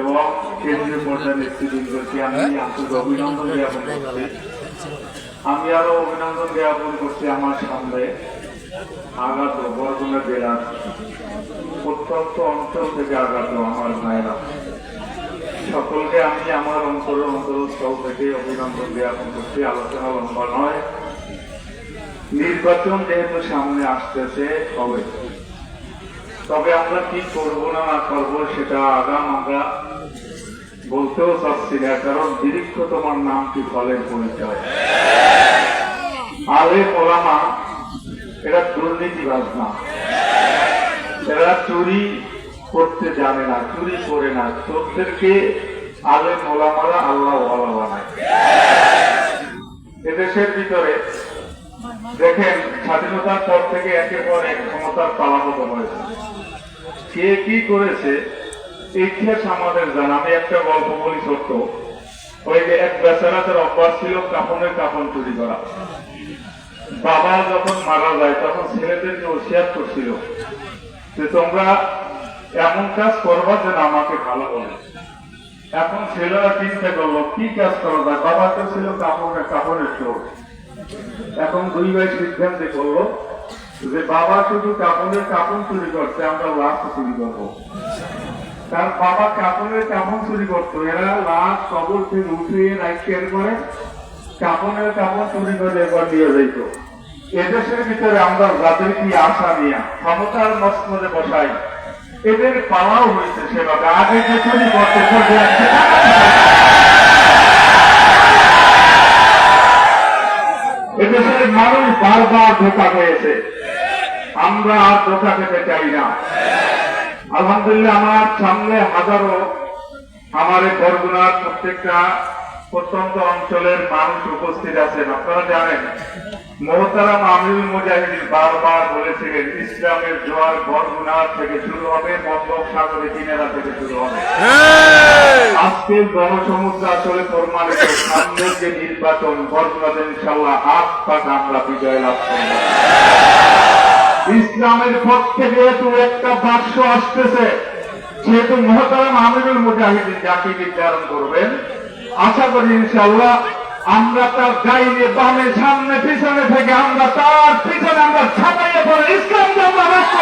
এবং কেন্দ্রীয় পর্যায়ের নেতৃবৃন্দকে আমি আন্তরিক অভিনন্দন জ্ঞাপন করছি। আমি আরও অভিনন্দন জ্ঞাপন করছি আমার সামনে আগত বরগুনা জেলার প্রত্যন্ত অঞ্চল থেকে আগত আমার ভাইরা। সকলকে আমি আমার অন্তর অন্তরস্থল থেকে অভিনন্দন জ্ঞাপন করছি। আলোচনা লম্বা নয়। নির্বাচন যেহেতু সামনে আসতেছে হবে। তবে আমরা কি করব না না করব সেটা আগাম আমরা বলতেও চাচ্ছি না, কারণ দীর্ঘ তোমার নাম কি ফলের পরিচয়। আলে ওলামা এরা দুর্নীতিবাজ না এরা চুরি করতে জানে না, চুরি করে না। চোরদেরকে আলে মোলামারা আল্লাহ দেখেন, স্বাধীনতার পর থেকে একের পর এক ক্ষমতার পালামত হয়েছে কে কি করেছে, ইতিহাস আমাদের জানা। আমি একটা গল্প বলি ছোট্ট ওই যে এক বেচারাদের অভ্যাস ছিল কাপনের কাপন চুরি করা। বাবা যখন মারা যায়, তখন ছেলেদেরকে ওসিয়াত করছিল যে, তোমরা এমন কাজ করবা যেন আমাকে ভালো বলে। এখন ছেলেরা চিন্তা করল, কি কাজ করা? যায় বাবা তো ছিল কাপড়ের কাপড়ের চোর। এখন দুই ভাই সিদ্ধান্ত করল যে বাবা শুধু কাপড়ের কাপড় চুরি করছে, আমরা লাশ চুরি করব। তার বাবা কাপড়ের কাপড় চুরি করতো, এরা লাশ কবর থেকে উঠিয়ে রাইকের করে কাপড়ের কাপড় চুরি করে এবার নিয়ে যাইত। এদেশের ভিতরে আমরা যাদের কি আশা নিয়ে, ক্ষমতার মসমদে বসাই, এদের পাওয়াও হয়েছে সেভাবে। আগে যে চুরি করতে এদেশের মানুষ বারবার ধোকা পেয়েছে আমরা আর ধোকা খেতে চাই না। আলহামদুলিল্লাহ, আমার সামনে হাজারো, আমার বরগুনার প্রত্যেকটা প্রত্যন্ত অঞ্চলের মানুষ উপস্থিত আছেন আপনারা জানেন মোহতারাম আমিরুল মুজাহিদিন বারবার বলেছিলেন ইসলামের জোয়ার বরগুনার থেকে শুরু হবে বঙ্গোপসাগরে কিনারা থেকে শুরু হবে। জনসমুদ্র আসলে প্রমাণিত সামনের যে নির্বাচন বরগুনাতে ইনশাল্লাহ হাত পাক আমরা বিজয় লাভ করব। ইসলামের পক্ষে যেহেতু একটা বাক্স আসতেছে যেহেতু মহতারাম আমিরুল মুজাহিদিন যাকে নির্ধারণ করবেন। আশা করি ইনশাল্লাহ আমরা তার গাইনে বামে সামনে পিছনে থেকে আমরা তার পিছনে আমরা ছাপাইয়ে পড়ে। ইসলাম ধর্ম রাষ্ট্র